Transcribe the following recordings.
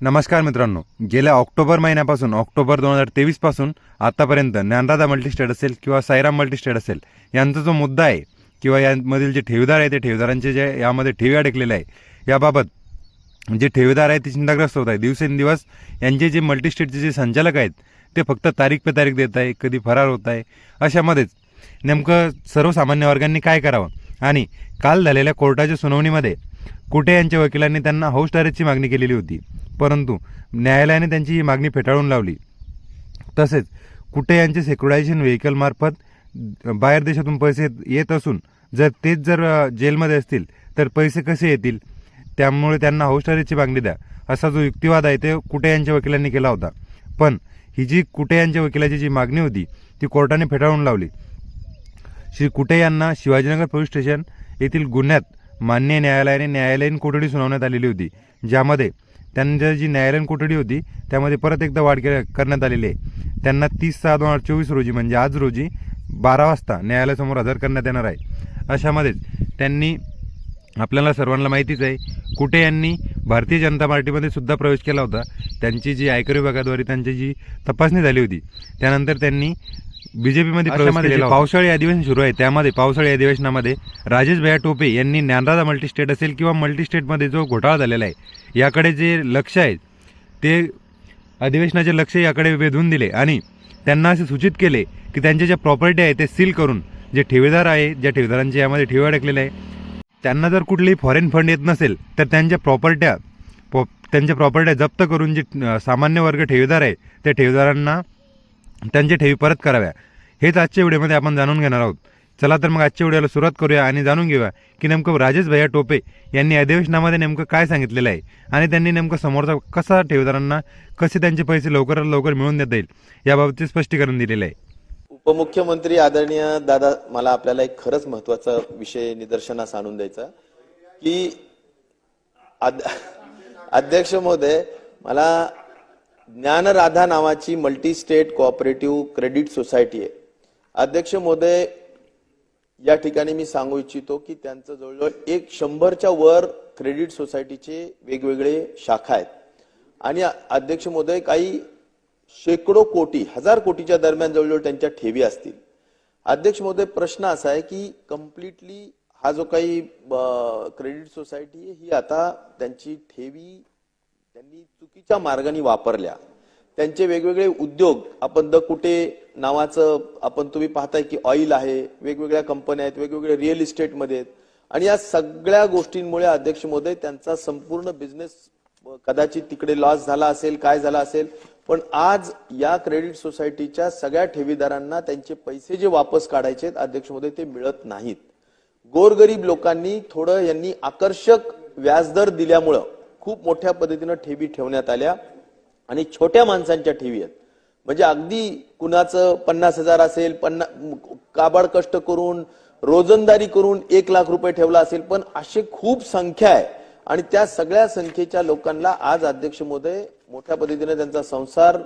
नमस्कार मित्रांनो. गेल्या ऑक्टोबर महिन्यापासून ऑक्टोबर दोन हजार तेवीसपासून आत्तापर्यंत ज्ञानदादा मल्टीस्टेट असेल किंवा साईराम मल्टीस्टेट असेल यांचा जो मुद्दा आहे किंवा यामधील जे ठेवीदार आहे ते ठेवीदारांचे जे यामध्ये ठेवी अडकलेले आहे याबाबत जे ठेवीदार आहे ते चिंताग्रस्त होत आहे. दिवसेंदिवस यांचे जे मल्टीस्टेटचे जे संचालक आहेत ते फक्त तारीख पे तारीख देत आहे कधी फरार होत आहे अशामध्येच नेमकं सर्वसामान्य वर्गांनी काय करावं? आणि काल झालेल्या कोर्टाच्या सुनावणीमध्ये कुटे यांच्या वकिलांनी त्यांना हाऊस टॅरेजची मागणी केलेली होती? परंतु न्यायालयाने त्यांची ही मागणी फेटाळून लावली. तसेच कुठे यांचे सेक्युरायझेशन व्हेकलमार्फत बाहेर देशातून पैसे येत असून जर तेच जर जेलमध्ये असतील तर पैसे कसे येतील? त्यामुळे त्यांना हाऊस मागणी द्या. असा जो युक्तिवाद आहे ते कुटे यांच्या वकिलांनी केला होता. पण ही जी कुटे यांच्या वकिलाची जी मागणी होती ती कोर्टाने फेटाळून लावली. श्री कुटे यांना शिवाजीनगर पोलीस स्टेशन येथील गुन्ह्यात मान्य न्यायालयाने न्यायालयीन कोठडी सुनावण्यात आलेली होती ज्यामध्ये त्यांच्या जी न्यायालयीन कोठडी होती त्यामध्ये परत एकदा वाढ के- करण्यात आलेली आहे. त्यांना तीस सहा दोन हजार चोवीस रोजी म्हणजे आज रोजी बारा वाजता न्यायालयासमोर हजर करण्यात येणार आहे. अशामध्येच त्यांनी आपल्याला सर्वांना माहितीच आहे कुटे यांनी भारतीय जनता पार्टीमध्ये सुद्धा प्रवेश केला होता. त्यांची जी आयकर विभागाद्वारे त्यांची जी तपासणी झाली होती त्यानंतर त्यांनी बीजेपीमध्ये प्रवेश. पावसाळी अधिवेशन सुरू आहे त्यामध्ये पावसाळी अधिवेशनामध्ये राजेश भैया टोपे यांनी ज्ञानदादा मल्टीस्टेट असेल किंवा मल्टीस्टेटमध्ये जो घोटाळा झालेला आहे याकडे जे लक्ष आहे ते अधिवेशनाचे लक्ष याकडे वेधून दिले आणि त्यांना असे सूचित केले की त्यांच्या ज्या प्रॉपर्टी आहे ते सील करून जे ठेवीदार आहे ज्या ठेवीदारांचे यामध्ये ठेवी अडकलेले आहे त्यांना जर कुठलेही फॉरेन फंड येत नसेल तर त्यांच्या प्रॉपर्ट्या त्यांच्या प्रॉपर्ट्या जप्त करून जे सामान्य वर्ग ठेवीदार आहे त्या ठेवीदारांना त्यांच्या ठेवी परत कराव्या. हेच आजच्या व्हिडिओमध्ये आपण जाणून घेणार आहोत. चला तर मग आजच्या व्हिडिओला सुरुवात करूया आणि जाणून घेऊया की नेमकं राजेश भैया टोपे यांनी अधिवेशनामध्ये नेमकं काय सांगितलेलं आहे आणि त्यांनी नेमकं समोरचा कसा ठेवीदारांना कसे त्यांचे पैसे लवकरात लवकर मिळवून देता येईल याबाबतचे स्पष्टीकरण दिलेलं आहे. उपमुख्यमंत्री आदरणीय दादा मला आपल्याला एक खरंच महत्त्वाचा विषय निदर्शनास आणून द्यायचा की अध्यक्ष महोदय मला ज्ञानराधा नावाची multi state cooperative credit society आहे. अध्यक्ष महोदय या ठिकाणी मी सांगू इच्छितो की त्यांचं जवळजवळ एक शंभरच्या वर क्रेडिट सोसायटीचे वेगवेगळे शाखा आहेत. आणि अध्यक्ष महोदय काही शेकडो कोटी हजार कोटीच्या दरम्यान जवळजवळ त्यांच्या ठेवी असतील. अध्यक्ष महोदय प्रश्न असा आहे की कम्प्लिटली हा जो काही क्रेडिट सोसायटी आहे ही आता त्यांची ठेवी त्यांनी चुकीच्या मार्गाने वापरल्या. त्यांचे वेगवेगळे उद्योग आपण द कुठे नावाचं आपण तुम्ही पाहताय की ऑइल आहे वेगवेगळ्या कंपन्या आहेत वेगवेगळे रिअल इस्टेटमध्ये आहेत. आणि या सगळ्या गोष्टींमुळे अध्यक्ष मोदय त्यांचा संपूर्ण बिझनेस कदाचित तिकडे लॉस झाला असेल काय झाला असेल पण आज या क्रेडिट सोसायटीच्या सगळ्या ठेवीदारांना त्यांचे पैसे जे वापस काढायचे आहेत अध्यक्ष मोदय ते मिळत नाहीत. गोरगरीब लोकांनी थोडं यांनी आकर्षक व्याजदर दिल्यामुळं खूप मोठ्या पद्धतीनं ठेवी ठेवण्यात आल्या आणि छोट्या माणसांच्या ठेवी आहेत. म्हणजे अगदी कुणाचं पन्नास हजार असेल पन्ना काबाड कष्ट करून रोजंदारी करून एक लाख रुपये ठेवला असेल पण असे खूप संख्या आहे. आणि त्या सगळ्या संख्येच्या लोकांना आज अध्यक्ष महोदय मोठ्या पद्धतीने त्यांचा संसार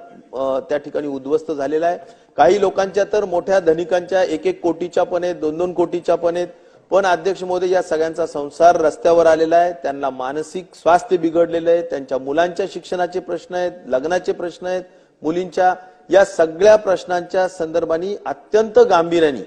त्या ठिकाणी उद्ध्वस्त झालेला आहे. काही लोकांच्या तर मोठ्या धनिकांच्या एक एक कोटीच्या पण आहेत दोन दोन कोटीच्या पण आहेत. पण अध्यक्ष मोदी या सगळ्यांचा संसार रस्त्यावर आलेला आहे. त्यांना मानसिक स्वास्थ्य बिघडलेलं आहे. त्यांच्या मुलांच्या शिक्षणाचे प्रश्न आहेत लग्नाचे प्रश्न आहेत मुलींच्या या सगळ्या प्रश्नांच्या संदर्भाने अत्यंत गांभीर्याने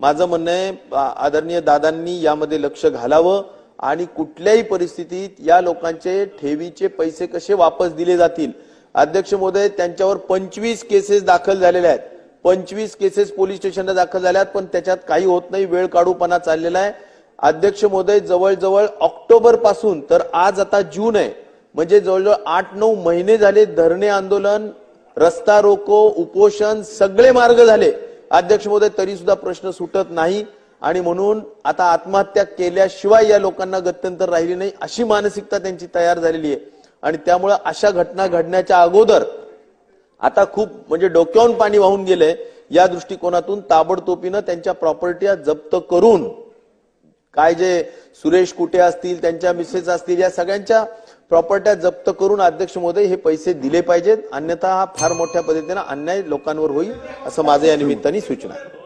माझं म्हणणं आहे आदरणीय दादांनी यामध्ये लक्ष घालावं आणि कुठल्याही परिस्थितीत या लोकांचे ठेवीचे पैसे कसे वापस दिले जातील? अध्यक्ष महोदय त्यांच्यावर पंचवीस केसेस दाखल झालेल्या आहेत. पंचवीस केसेस पोलीस स्टेशनला दाखल झाल्यात पण त्याच्यात काही होत नाही वेळ काढूपणा चाललेला आहे. अध्यक्ष महोदय जवळजवळ ऑक्टोबरपासून तर आज आता जून आहे म्हणजे जवळजवळ आठ नऊ महिने झाले धरणे आंदोलन रस्ता रोको उपोषण सगळे मार्ग झाले. अध्यक्ष महोदय तरी सुद्धा प्रश्न सुटत नाही. आणि म्हणून आता आत्महत्या केल्याशिवाय या लोकांना गत्यंतर राहिली नाही अशी मानसिकता त्यांची तयार झालेली आहे. आणि त्यामुळे अशा घटना घडण्याच्या अगोदर आता खूप म्हणजे डोक्यावून पाणी वाहून गेलंय. या दृष्टिकोनातून ताबडतोबीनं त्यांच्या प्रॉपर्ट्या जप्त करून काय जे सुरेश कुटे असतील त्यांच्या मिसेस असतील या सगळ्यांच्या प्रॉपर्ट्या जप्त करून अध्यक्ष महोदय हे पैसे दिले पाहिजेत. अन्यथा हा फार मोठ्या पद्धतीनं अन्याय लोकांवर होईल असं माझं या निमित्ताने सूचना आहे.